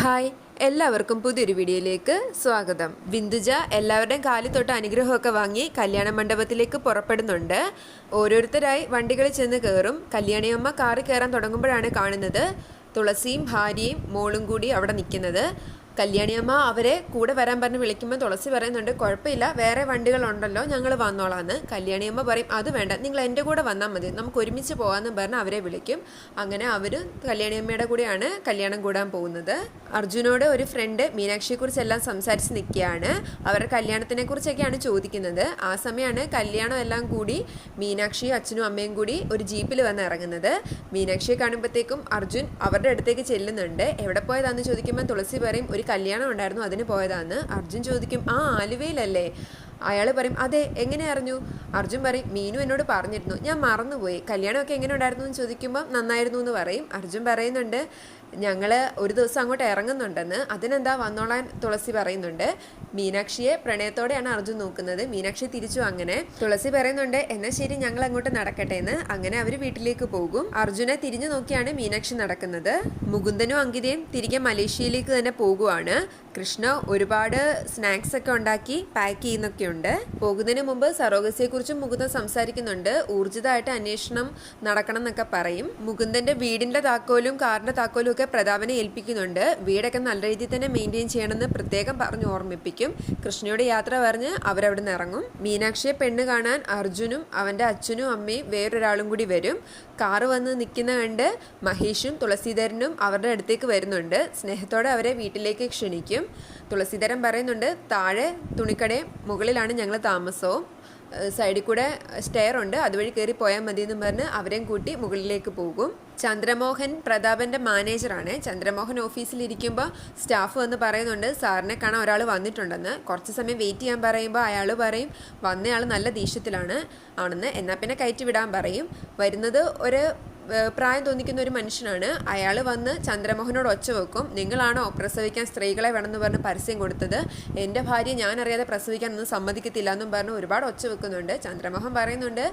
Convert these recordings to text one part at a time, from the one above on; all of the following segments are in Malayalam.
ഹായ് എല്ലാവർക്കും പുതിയൊരു വീഡിയോയിലേക്ക് സ്വാഗതം. ബിന്ദുജ എല്ലാവരുടെയും കാലി തൊട്ട് അനുഗ്രഹമൊക്കെ വാങ്ങി കല്യാണ മണ്ഡപത്തിലേക്ക് പുറപ്പെടുന്നുണ്ട്. ഓരോരുത്തരായി വണ്ടികളിൽ ചെന്ന് കയറും. കല്യാണിയമ്മ കാറിൽ കയറാൻ തുടങ്ങുമ്പോഴാണ് കാണുന്നത്. തുളസിയും ഭാര്യയും മോളും കൂടി അവിടെ നിൽക്കുന്നത്. കല്യാണിയമ്മ അവരെ കൂടെ വരാൻ പറഞ്ഞ് വിളിക്കുമ്പോൾ തുളസി പറയുന്നുണ്ട് കുഴപ്പമില്ല വേറെ വണ്ടികളുണ്ടല്ലോ ഞങ്ങൾ വന്നോളാന്ന്. കല്യാണിയമ്മ പറയും അത് വേണ്ട നിങ്ങൾ എന്റെ കൂടെ വന്നാൽ മതി നമുക്ക് ഒരുമിച്ച് പോകാമെന്ന് പറഞ്ഞ് അവരെ വിളിക്കും. അങ്ങനെ അവർ കല്യാണിയമ്മയുടെ കൂടെയാണ് കല്യാണം കൂടാൻ പോകുന്നത്. അർജുനോട് ഒരു ഫ്രണ്ട് മീനാക്ഷിയെക്കുറിച്ച് എല്ലാം സംസാരിച്ച് നിൽക്കുകയാണ്. അവരുടെ കല്യാണത്തിനെ കുറിച്ചൊക്കെയാണ് ചോദിക്കുന്നത്. ആ സമയമാണ് കല്യാണം എല്ലാം കൂടി മീനാക്ഷി അച്ഛനും അമ്മയും കൂടി ഒരു ജീപ്പിൽ വന്ന് ഇറങ്ങുന്നത്. മീനാക്ഷിയെ കാണുമ്പോഴത്തേക്കും അർജുൻ അവരുടെ അടുത്തേക്ക് ചെല്ലുന്നുണ്ട്. എവിടെ പോയതാന്ന് ചോദിക്കുമ്പോൾ തുളസി പറയും ഒരു കല്യാണം ഉണ്ടായിരുന്നു അതിന് പോയതാന്ന് അർജുൻ ചോദിക്കും ആ ആലുവയിലല്ലേ? അയാൾ പറയും അതെ എങ്ങനെ അറിഞ്ഞു? അർജുൻ പറയും മീനു എന്നോട് പറഞ്ഞിരുന്നു ഞാൻ മറന്നുപോയി കല്യാണമൊക്കെ എങ്ങനെ ഉണ്ടായിരുന്നു? എന്ന് ചോദിക്കുമ്പോൾ നന്നായിരുന്നു എന്ന് പറയും. അർജുൻ പറയുന്നുണ്ട് ഞങ്ങൾ ഒരു ദിവസം അങ്ങോട്ട് ഇറങ്ങുന്നുണ്ടെന്ന് അതിനെന്താ വന്നോളാൻ തുളസി പറയുന്നുണ്ട്. മീനാക്ഷിയെ പ്രണയത്തോടെയാണ് അർജുൻ നോക്കുന്നത്. മീനാക്ഷി തിരിച്ചു അങ്ങനെ തുളസി പറയുന്നുണ്ട് എന്നാൽ ശരി ഞങ്ങൾ അങ്ങോട്ട് നടക്കട്ടെ എന്ന്. അങ്ങനെ അവർ വീട്ടിലേക്ക് പോകും. അർജുനെ തിരിഞ്ഞു നോക്കിയാണ് മീനാക്ഷി നടക്കുന്നത്. മുകുന്ദനും അങ്കിതയും തിരികെ മലേഷ്യയിലേക്ക് തന്നെ പോകുവാണ്. കൃഷ്ണ ഒരുപാട് സ്നാക്സ് ഒക്കെ ഉണ്ടാക്കി പാക്ക് ചെയ്യുന്നൊക്കെയുണ്ട് പോകുന്നതിന് മുമ്പ് സറോഗസിയെക്കുറിച്ചും മുകുന്ദൻ സംസാരിക്കുന്നുണ്ട്. ഊർജിതമായിട്ട് അന്വേഷണം നടക്കണം എന്നൊക്കെ പറയും. മുകുന്ദന്റെ വീടിന്റെ താക്കോലും കാറിന്റെ താക്കോലും ഒക്കെ പ്രതാപനെ ഏൽപ്പിക്കുന്നുണ്ട്. വീടൊക്കെ നല്ല രീതിയിൽ തന്നെ മെയിന്റെയിൻ ചെയ്യണമെന്ന് പ്രത്യേകം പറഞ്ഞ് ഓർമ്മിപ്പിക്കും. കൃഷ്ണയുടെ യാത്ര പറഞ്ഞ് അവരവിടെ നിന്ന് ഇറങ്ങും. മീനാക്ഷിയെ പെണ്ണ് കാണാൻ അർജുനും അവന്റെ അച്ഛനും അമ്മയും വേറൊരാളും കൂടി വരും. കാറ് വന്ന് നിൽക്കുന്ന കണ്ട് മഹേഷും തുളസീധരനും അവരുടെ അടുത്തേക്ക് വരുന്നുണ്ട്. സ്നേഹത്തോടെ അവരെ വീട്ടിലേക്ക് ക്ഷണിക്കും. തുളസീധരൻ പറയുന്നുണ്ട് താഴെ തുണിക്കടയും മുകളിലാണ് ഞങ്ങൾ താമസവും. സൈഡിൽ കൂടെ സ്റ്റെയർ ഉണ്ട്. അതുവഴി കയറി പോയാൽ മതി എന്ന് പറഞ്ഞ് അവരെയും കൂട്ടി മുകളിലേക്ക് പോകും. ചന്ദ്രമോഹൻ പ്രതാപന്റെ മാനേജറാണ് ചന്ദ്രമോഹൻ ഓഫീസിൽ ഇരിക്കുമ്പോൾ സ്റ്റാഫ് വന്ന് പറയുന്നുണ്ട് സാറിനെ കാണാൻ ഒരാൾ വന്നിട്ടുണ്ടെന്ന്. കുറച്ച് സമയം വെയിറ്റ് ചെയ്യാൻ പറയുമ്പോൾ അയാൾ പറയും വന്നയാൾ നല്ല ദേഷ്യത്തിലാണ് ആണെന്ന്. എന്നാൽ പിന്നെ കയറ്റി വിടാൻ പറയും. വരുന്നത് ഒരു പ്രായം തോന്നിക്കുന്ന ഒരു മനുഷ്യനാണ്. അയാൾ വന്ന് ചന്ദ്രമോഹനോട് ഒച്ച വെക്കും. നിങ്ങളാണോ പ്രസവിക്കാൻ സ്ത്രീകളെ വേണമെന്ന് പറഞ്ഞ് പരസ്യം കൊടുത്തത്? എന്റെ ഭാര്യ ഞാൻ അറിയാതെ പ്രസവിക്കാൻ ഒന്നും സമ്മതിക്കത്തില്ല എന്നും പറഞ്ഞ് ഒരുപാട് ഒച്ച വെക്കുന്നുണ്ട്. ചന്ദ്രമോഹൻ പറയുന്നുണ്ട്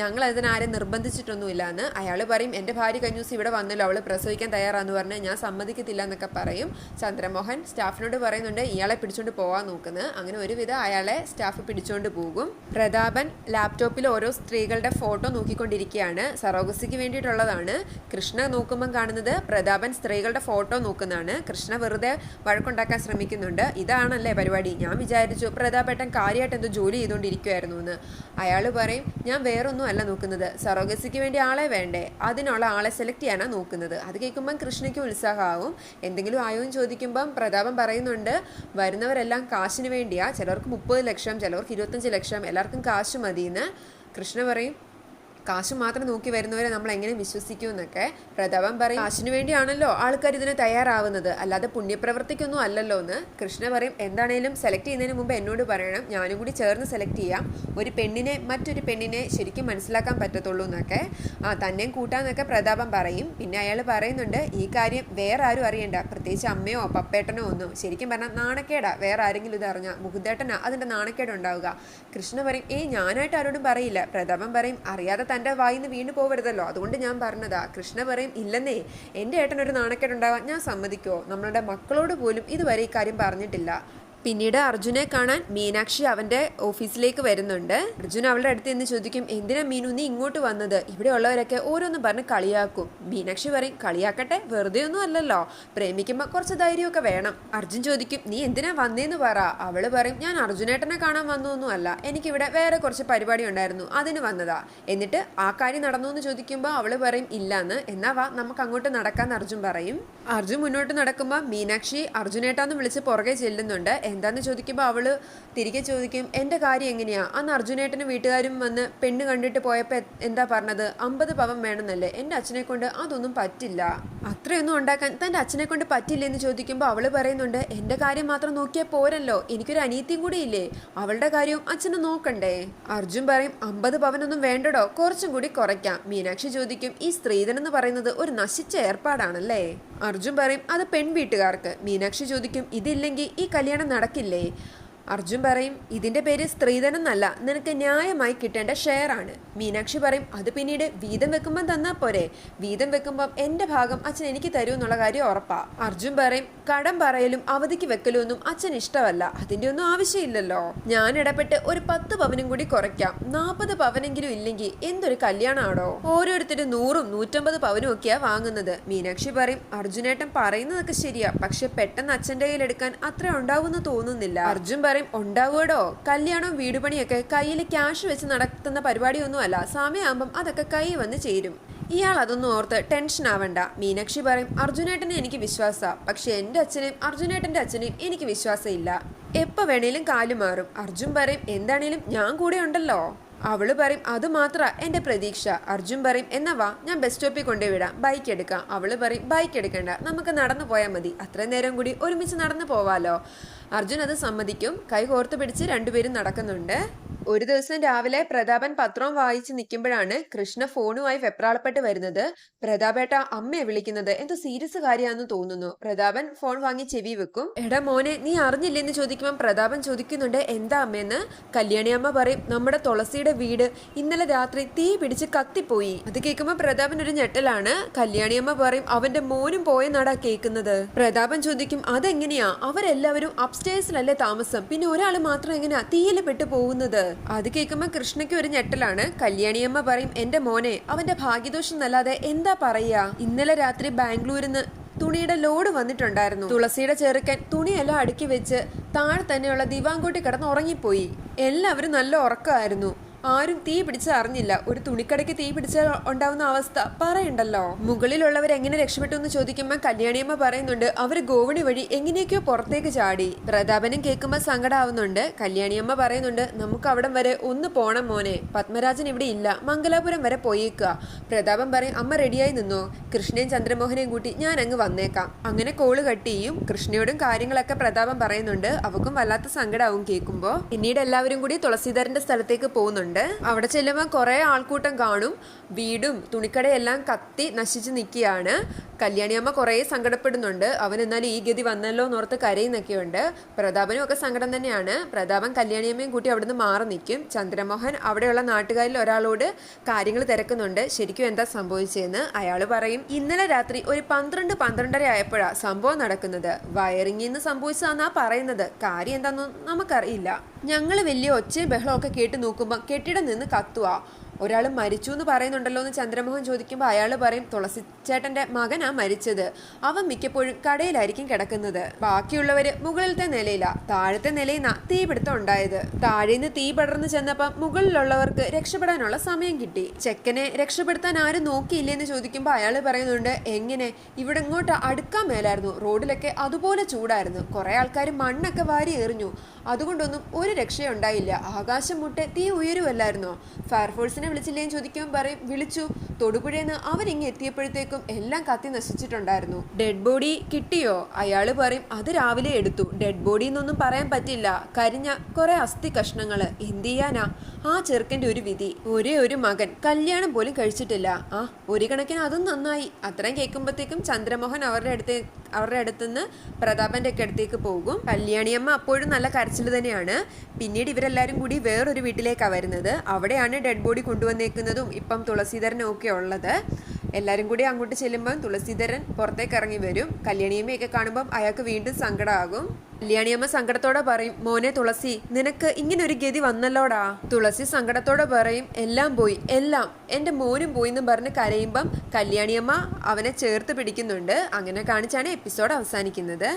ഞങ്ങൾ അതിനാരും നിർബന്ധിച്ചിട്ടൊന്നുമില്ല എന്ന് അയാൾ പറയും എന്റെ ഭാര്യ കഴിഞ്ഞ ദിവസം ഇവിടെ വന്നല്ലോ അവൾ പ്രസവിക്കാൻ തയ്യാറാന്ന് പറഞ്ഞ് ഞാൻ സമ്മതിക്കത്തില്ല എന്നൊക്കെ പറയും. ചന്ദ്രമോഹൻ സ്റ്റാഫിനോട് പറയുന്നുണ്ട് ഇയാളെ പിടിച്ചുകൊണ്ട് പോകാൻ നോക്കുന്നത് അങ്ങനെ ഒരുവിധം അയാളെ സ്റ്റാഫ് പിടിച്ചുകൊണ്ട് പോകും. പ്രതാപൻ ലാപ്ടോപ്പിൽ ഓരോ സ്ത്രീകളുടെ ഫോട്ടോ നോക്കിക്കൊണ്ടിരിക്കുകയാണ് സറോഗസിക്ക് വേണ്ടിയിട്ടുള്ളതാണ് കൃഷ്ണ നോക്കുമ്പം കാണുന്നത് പ്രതാപൻ സ്ത്രീകളുടെ ഫോട്ടോ നോക്കുന്നതാണ്. കൃഷ്ണ വെറുതെ വഴക്കുണ്ടാക്കാൻ ശ്രമിക്കുന്നുണ്ട്. ഇതാണല്ലേ പരിപാടി. ഞാൻ വിചാരിച്ചു പ്രതാപേട്ടൻ കാര്യമായിട്ട് എന്തോ ജോലി ചെയ്തുകൊണ്ടിരിക്കുമായിരുന്നു എന്ന് അയാൾ പറയും ഞാൻ വേറൊന്നും അല്ല നോക്കുന്നത്. സറോഗസിക്ക് വേണ്ടി ആളെ വേണ്ടേ? അതിനുള്ള ആളെ സെലക്ട് ചെയ്യാനാണ് നോക്കുന്നത്. അത് കേൾക്കുമ്പം കൃഷ്ണയ്ക്ക് ഉത്സാഹമാവും എന്തെങ്കിലും ആയോ എന്ന് ചോദിക്കുമ്പം പ്രതാപൻ പറയുന്നുണ്ട് വരുന്നവരെല്ലാം കാശിന് വേണ്ടിയാണ് ചിലർക്ക് മുപ്പത് ലക്ഷം ചിലർക്ക് ഇരുപത്തഞ്ച് ലക്ഷം. എല്ലാവർക്കും കാശ് മതിയെന്ന്. കൃഷ്ണ പറയും കാശ് മാത്രം നോക്കി വരുന്നവരെ നമ്മൾ എങ്ങനെ വിശ്വസിക്കും എന്നൊക്കെ പ്രതാപൻ പറയും. കാശിന് വേണ്ടിയാണല്ലോ ആൾക്കാർ ഇതിന് തയ്യാറാവുന്നത്. അല്ലാതെ പുണ്യപ്രവർത്തിക്കൊന്നും അല്ലല്ലോ എന്ന് കൃഷ്ണ പറയും. എന്താണേലും സെലക്ട് ചെയ്യുന്നതിന് മുമ്പ് എന്നോട് പറയണം. ഞാനും കൂടി ചേർന്ന് സെലക്ട് ചെയ്യാം. ഒരു പെണ്ണിനെ മറ്റൊരു പെണ്ണിനെ ശരിക്കും മനസ്സിലാക്കാൻ പറ്റത്തുള്ളൂ എന്നൊക്കെ ആ തന്നെയും കൂട്ടാന്നൊക്കെ പ്രതാപം പറയും. പിന്നെ അയാൾ പറയുന്നുണ്ട് ഈ കാര്യം വേറെ ആരും അറിയണ്ട. പ്രത്യേകിച്ച് അമ്മയോ പപ്പേട്ടനോ ഒന്നും. ശരിക്കും പറഞ്ഞാൽ നാണക്കേടാ. വേറെ ആരെങ്കിലും ഇത് അറിഞ്ഞാൽ മുഹുദേട്ടനാ അതിന്റെ നാണക്കേട് ഉണ്ടാവുക കൃഷ്ണ പറയും ഏയ് ഞാനായിട്ട് ആരോടും പറയില്ല. പ്രതാപം പറയും അറിയാതെ തന്റെ വായിന്ന് വീണ് പോകരുതല്ലോ അതുകൊണ്ട് ഞാൻ പറഞ്ഞതാ കൃഷ്ണ പറയും ഇല്ലെന്നേ എന്റെ ഏട്ടനൊരു നാണക്കേടുണ്ടാവാൻ ഞാൻ സമ്മതിക്കുമോ നമ്മളുടെ മക്കളോട് പോലും ഇതുവരെ ഈ കാര്യം പറഞ്ഞിട്ടില്ല. പിന്നീട് അർജുനെ കാണാൻ മീനാക്ഷി അവന്റെ ഓഫീസിലേക്ക് വരുന്നുണ്ട്. അർജുൻ അവളുടെ അടുത്ത് നിന്ന് ചോദിക്കും എന്തിനാ മീനു നീ ഇങ്ങോട്ട് വന്നത്? ഇവിടെ ഉള്ളവരൊക്കെ ഓരോന്നും പറഞ്ഞ് കളിയാക്കും. മീനാക്ഷി പറയും കളിയാക്കട്ടെ വെറുതെ ഒന്നും അല്ലല്ലോ. പ്രേമിക്കുമ്പോൾ കുറച്ച് ധൈര്യമൊക്കെ വേണം. അർജുൻ ചോദിക്കും നീ എന്തിനാ വന്നേന്ന് പറ? അവൾ പറയും ഞാൻ അർജുനേട്ടനെ കാണാൻ വന്നൊന്നും അല്ല എനിക്കിവിടെ വേറെ കുറച്ച് പരിപാടി ഉണ്ടായിരുന്നു അതിന് വന്നതാ. എന്നിട്ട് ആ കാര്യം നടന്നു എന്ന് ചോദിക്കുമ്പോൾ അവൾ പറയും ഇല്ലാന്ന്. എന്നാ വാ നമുക്ക് അങ്ങോട്ട് നടക്കാന്ന് അർജുൻ പറയും. അർജുൻ മുന്നോട്ട് നടക്കുമ്പോൾ മീനാക്ഷി അർജുനേട്ടാന്ന് വിളിച്ച് പുറകെ ചെല്ലുന്നുണ്ട്. എന്താന്ന് ചോദിക്കുമ്പോൾ അവൾ തിരികെ ചോദിക്കും എന്റെ കാര്യം എങ്ങനെയാണ് അന്ന് അർജുനേട്ടന് വീട്ടുകാരും വന്ന് പെണ്ണ് കണ്ടിട്ട് പോയപ്പോൾ എന്താ പറഞ്ഞത്? അമ്പത് പവം വേണമെന്നല്ലേ. എന്റെ അച്ഛനെ കൊണ്ട് അതൊന്നും പറ്റില്ല. അത്രയൊന്നും ഉണ്ടാക്കാൻ തന്റെ അച്ഛനെ കൊണ്ട് പറ്റില്ല എന്ന് ചോദിക്കുമ്പോൾ അവൾ പറയുന്നുണ്ട് എന്റെ കാര്യം മാത്രം നോക്കിയാൽ പോരല്ലോ. എനിക്കൊരു അനിയത്തിയും കൂടി ഇല്ലേ. അവളുടെ കാര്യവും അച്ഛനെ നോക്കണ്ടേ. അർജുൻ പറയും അമ്പത് പവനൊന്നും വേണ്ടടോ. കുറച്ചും കൂടി കുറയ്ക്കാം. മീനാക്ഷി ചോദിക്കും ഈ സ്ത്രീധനം എന്ന് പറയുന്നത് ഒരു നശിച്ച ഏർപ്പാടാണല്ലേ? അർജുൻ പറയും അത് പെൺവീട്ടുകാർക്ക്. മീനാക്ഷി ചോദിക്കും ഇതില്ലെങ്കിൽ ഈ കല്യാണം നടക്കില്ലേ? അർജുൻ പറയും ഇതിന്റെ പേര് സ്ത്രീധനം എന്നല്ല നിനക്ക് ന്യായമായി കിട്ടേണ്ട ഷെയർ ആണ്. മീനാക്ഷി പറയും അത് പിന്നീട് വീതം വെക്കുമ്പം തന്നാ പോരെ. വീതം വെക്കുമ്പം എന്റെ ഭാഗം അച്ഛൻ എനിക്ക് തരൂ എന്നുള്ള കാര്യം ഉറപ്പാ. അർജുൻ പറയും കടം പറയലും അവധിക്ക് വെക്കലും ഒന്നും അച്ഛൻ ഇഷ്ടമല്ല. അതിന്റെ ഒന്നും ആവശ്യമില്ലല്ലോ. ഞാൻ ഇടപെട്ട് ഒരു പത്ത് പവനും കൂടി കുറയ്ക്കാം. നാൽപ്പത് പവനെങ്കിലും ഇല്ലെങ്കിൽ എന്തൊരു കല്യാണമാണോ ഓരോരുത്തരും നൂറും നൂറ്റമ്പത് പവനും ഒക്കെയാ വാങ്ങുന്നത്. മീനാക്ഷി പറയും അർജുനേട്ടൻ പറയുന്നതൊക്കെ ശരിയാ. പക്ഷെ പെട്ടെന്ന് അച്ഛന്റെ കയ്യിൽ എടുക്കാൻ അത്ര ഉണ്ടാവുമെന്ന് തോന്നുന്നില്ല. അർജുൻ പറയും ഉണ്ടാവുകടോ? കല്യാണവും വീടുപണിയൊക്കെ കയ്യിൽ ക്യാഷ് വെച്ച് നടത്തുന്ന പരിപാടിയൊന്നുമല്ല. സമയമാകുമ്പം അതൊക്കെ കൈ വന്ന് ചേരും. ഇയാൾ അതൊന്നും ഓർത്ത് ടെൻഷൻ ആവണ്ട. മീനാക്ഷി പറയും അർജുനേട്ടനെ എനിക്ക് വിശ്വാസ. പക്ഷെ എന്റെ അച്ഛനെയും അർജുനേട്ടന്റെ അച്ഛനെയും എനിക്ക് വിശ്വാസമില്ല. എപ്പോ വേണേലും കാലു മാറും. അർജുൻ പറയും എന്താണേലും ഞാൻ കൂടെ ഉണ്ടല്ലോ. അവൾ പറയും അത് മാത്ര എന്റെ പ്രതീക്ഷ. അർജുൻ പറയും എന്നാ വാ ഞാൻ ബസ് സ്റ്റോപ്പിൽ കൊണ്ടുപോയി വിടാം. ബൈക്ക് എടുക്കാം. അവൾ പറയും ബൈക്ക് എടുക്കണ്ട. നമുക്ക് നടന്നു പോയാൽ മതി. അത്രയും നേരം കൂടി ഒരുമിച്ച് നടന്നു പോവാലോ. അർജുൻ അത് സമ്മതിക്കും. കൈ കോർത്ത് പിടിച്ച് രണ്ടുപേരും നടക്കുന്നുണ്ട്. ഒരു ദിവസം രാവിലെ പ്രതാപൻ പത്രം വായിച്ച് നിൽക്കുമ്പോഴാണ് കൃഷ്ണ ഫോണുമായി വെപ്രാളപ്പെട്ട് വരുന്നത്. പ്രതാപേട്ട അമ്മയെ വിളിക്കുന്നത്. എന്തോ സീരിയസ് കാര്യമാണെന്ന് തോന്നുന്നു. പ്രതാപൻ ഫോൺ വാങ്ങി ചെവി വെക്കും. എടാ മോനെ നീ അറിഞ്ഞില്ലെന്ന് ചോദിക്കുമ്പോൾ പ്രതാപൻ ചോദിക്കുന്നുണ്ട് എന്താ അമ്മയെന്ന്? കല്യാണി അമ്മ പറയും നമ്മുടെ തുളസിയുടെ വീട്. ഇന്നലെ രാത്രി തീ പിടിച്ച് കത്തിപ്പോയി. അത് കേൾക്കുമ്പോൾ പ്രതാപൻ ഒരു ഞെട്ടലാണ്. കല്യാണി അമ്മ പറയും അവന്റെ മോനും പോയ പോയെന്നാടാ കേൾക്കുന്നത്? പ്രതാപൻ ചോദിക്കും അതെങ്ങനെയാ? അവരെല്ലാവരും അപ്സ്റ്റേഴ്സിലല്ലേ താമസം. പിന്നെ ഒരാൾ മാത്രം എങ്ങനെയാ തീയിൽ പെട്ടു പോകുന്നത്? അത് കേൾക്കുമ്പോൾ കൃഷ്ണയ്ക്ക് ഒരു ഞെട്ടലാണ്. കല്യാണിയമ്മ പറയും എന്റെ മോനെ അവന്റെ ഭാഗ്യദോഷം എന്നല്ലാതെ എന്താ പറയാ ഇന്നലെ രാത്രി ബാംഗ്ലൂരിൽ തുണിയുടെ ലോഡ് വന്നിട്ടുണ്ടായിരുന്നു. തുളസിയുടെ ചെറുക്കൻ തുണിയെല്ലാം അടുക്കി വെച്ച് താഴെ തന്നെയുള്ള ദിവാങ്കോട്ടി കിടന്ന് ഉറങ്ങിപ്പോയി. എല്ലാവരും നല്ല ഉറക്കമായിരുന്നു. ആരും തീ പിടിച്ച അറിഞ്ഞില്ല. ഒരു തുണിക്കടയ്ക്ക് തീ പിടിച്ചാൽ ഉണ്ടാവുന്ന അവസ്ഥ പറയണ്ടല്ലോ? മുകളിലുള്ളവർ എങ്ങനെ രക്ഷപ്പെട്ടു എന്ന് ചോദിക്കുമ്പോൾ കല്യാണിയമ്മ പറയുന്നുണ്ട് അവർ ഗോവണി വഴി എങ്ങനെയൊക്കെയോ പുറത്തേക്ക് ചാടി. പ്രതാപനും കേൾക്കുമ്പോൾ സങ്കടാവുന്നുണ്ട്. കല്യാണിയമ്മ പറയുന്നുണ്ട് നമുക്ക് അവിടം വരെ ഒന്ന് പോണം മോനെ. പത്മരാജൻ ഇവിടെ ഇല്ല. മംഗലാപുരം വരെ പോയേക്കുക. പ്രതാപൻ പറയും അമ്മ റെഡിയായി നിന്നോ? കൃഷ്ണയും ചന്ദ്രമോഹനെയും കൂട്ടി ഞാൻ അങ്ങ് വന്നേക്കാം. അങ്ങനെ കോൾ കട്ടിയും കൃഷ്ണയോടും കാര്യങ്ങളൊക്കെ പ്രതാപൻ പറയുന്നുണ്ട്. അവക്കും വല്ലാത്ത സങ്കടാവും കേൾക്കുമ്പോൾ പിന്നീട് എല്ലാവരും കൂടി തുളസീധരന്റെ സ്ഥലത്തേക്ക് പോകുന്നുണ്ട്. അവിടെ ചെല്ലുമ്പോൾ കുറേ ആൾക്കൂട്ടം കാണും. വീടും തുണിക്കടയെല്ലാം കത്തി നശിച്ച് നിൽക്കുകയാണ് കല്യാണിയമ്മ കുറേ സങ്കടപ്പെടുന്നുണ്ട്. അവൻ എന്നാൽ ഈ ഗതി വന്നല്ലോ എന്നോർത്ത് കരയുന്നൊക്കെയുണ്ട്. പ്രതാപനും ഒക്കെ സങ്കടം തന്നെയാണ്. പ്രതാപൻ കല്യാണിയമ്മയും കൂട്ടി അവിടുന്ന് മാറി നിൽക്കും ചന്ദ്രമോഹൻ അവിടെയുള്ള നാട്ടുകാരിൽ ഒരാളോട് കാര്യങ്ങൾ തിരക്കുന്നുണ്ട്. ശരിക്കും എന്താ സംഭവിച്ചതെന്ന് അയാൾ പറയും ഇന്നലെ രാത്രി ഒരു പന്ത്രണ്ട് പന്ത്രണ്ടര ആയപ്പോഴാണ് സംഭവം നടക്കുന്നത്. വയറിങ്ങിൽ നിന്ന് പറയുന്നത്. കാര്യം എന്താണെന്നും നമുക്കറിയില്ല. ഞങ്ങൾ വലിയ ഒച്ചയും ബഹളമൊക്കെ കേട്ട് നോക്കുമ്പോൾ കെട്ടിടം നിന്ന് കത്തുക. ഒരാൾ മരിച്ചു എന്ന് പറയുന്നുണ്ടല്ലോ എന്ന് ചന്ദ്രമോഹൻ ചോദിക്കുമ്പോൾ അയാൾ പറയും തുളസി ചേട്ടന്റെ മകനാ മരിച്ചത്. അവൻ മിക്കപ്പോഴും കടയിലായിരിക്കും കിടക്കുന്നത്. ബാക്കിയുള്ളവർ മുകളിലത്തെ നിലയിലാ. താഴത്തെ നിലയിൽ നിന്നാ തീപിടുത്തം ഉണ്ടായത്. താഴേന്ന് തീ പടർന്നു ചെന്നപ്പം മുകളിലുള്ളവർക്ക് രക്ഷപ്പെടാനുള്ള സമയം കിട്ടി. ചെക്കനെ രക്ഷപ്പെടുത്താൻ ആരും നോക്കിയില്ലെന്ന് ചോദിക്കുമ്പോൾ അയാൾ പറയുന്നുണ്ട് എങ്ങനെ? ഇവിടെ ഇങ്ങോട്ട് അടുക്കാൻ മേലായിരുന്നു. റോഡിലൊക്കെ അതുപോലെ ചൂടായിരുന്നു. കുറെ ആൾക്കാർ മണ്ണൊക്കെ വാരി എറിഞ്ഞു. അതുകൊണ്ടൊന്നും ഒരു രക്ഷയുണ്ടായില്ല. ആകാശം മുട്ടെ തീ ഉയരുമല്ലായിരുന്നോ ഫയർഫോഴ്സിനെ വിളിച്ചില്ലേന്ന് ചോദിക്കുമ്പോൾ പറയും വിളിച്ചു തൊടുപുഴയെന്ന് അവരിങ്ങ് എത്തിയപ്പോഴത്തേക്കും എല്ലാം കത്തി നശിച്ചിട്ടുണ്ടായിരുന്നു. ഡെഡ് ബോഡി കിട്ടിയോ? അയാൾ പറയും അത് രാവിലെ എടുത്തു. ഡെഡ് ബോഡി എന്നൊന്നും പറയാൻ പറ്റില്ല. കരിഞ്ഞ കുറെ അസ്ഥി കഷ്ണങ്ങൾ. എന്ത് ചെയ്യാനാ? ആ ചെറുക്കന്റെ ഒരു വിധി ഒരേ ഒരു മകൻ കല്യാണം പോലും കഴിച്ചിട്ടില്ല. ആ ഒരു കണക്കിന് അതും നന്നായി. അത്രയും കേൾക്കുമ്പോഴത്തേക്കും ചന്ദ്രമോഹൻ അവരുടെ അടുത്ത് അവരുടെ അടുത്തുനിന്ന് പ്രതാപന്റെ ഒക്കെ അടുത്തേക്ക് പോകും. കല്യാണിയമ്മ അപ്പോഴും നല്ല കരച്ചിൽ തന്നെയാണ്. പിന്നീട് ഇവരെല്ലാവരും കൂടി വേറൊരു വീട്ടിലേക്കാണ് വരുന്നത്. അവിടെയാണ് ഡെഡ് ബോഡി കൊണ്ടുവന്നേക്കുന്നതും ഇപ്പം തുളസീധരനും ഒക്കെ ഉള്ളത്. എല്ലാവരും കൂടി അങ്ങോട്ട് ചെല്ലുമ്പം തുളസീധരൻ പുറത്തേക്ക് ഇറങ്ങി വരും. കല്യാണിയമ്മയൊക്കെ കാണുമ്പം അയാൾക്ക് വീണ്ടും സങ്കടമാകും. കല്യാണിയമ്മ സങ്കടത്തോടെ പറയും മോനെ തുളസി നിനക്ക് ഇങ്ങനെ ഒരു ഗതി വന്നല്ലോടാ. തുളസി സങ്കടത്തോടെ പറയും എല്ലാം പോയി എല്ലാം. എന്റെ മോനും പോയി എന്നും പറഞ്ഞ് കരയുമ്പം കല്യാണിയമ്മ അവനെ ചേർത്ത് പിടിക്കുന്നുണ്ട്. അങ്ങനെ കാണിച്ചാണ് എപ്പിസോഡ് അവസാനിക്കുന്നത്.